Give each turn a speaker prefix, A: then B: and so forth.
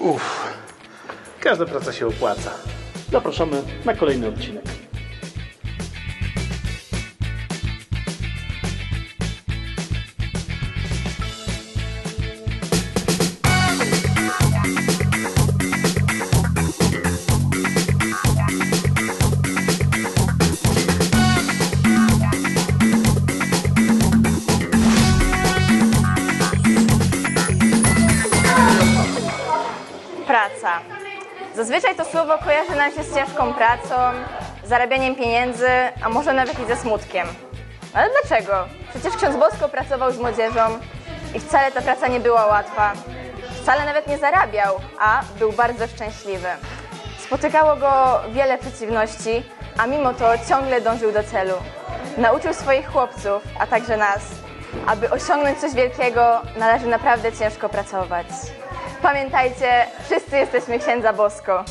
A: Uff, każda praca się opłaca.
B: Zapraszamy na kolejny odcinek.
C: Praca. Zazwyczaj to słowo kojarzy nam się z ciężką pracą, zarabianiem pieniędzy, a może nawet i ze smutkiem. Ale dlaczego? Przecież ksiądz Bosko pracował z młodzieżą i wcale ta praca nie była łatwa. Wcale nawet nie zarabiał, a był bardzo szczęśliwy. Spotykało go wiele przeciwności, a mimo to ciągle dążył do celu. Nauczył swoich chłopców, a także nas, aby osiągnąć coś wielkiego, należy naprawdę ciężko pracować. Pamiętajcie, wszyscy jesteśmy księdza Bosko.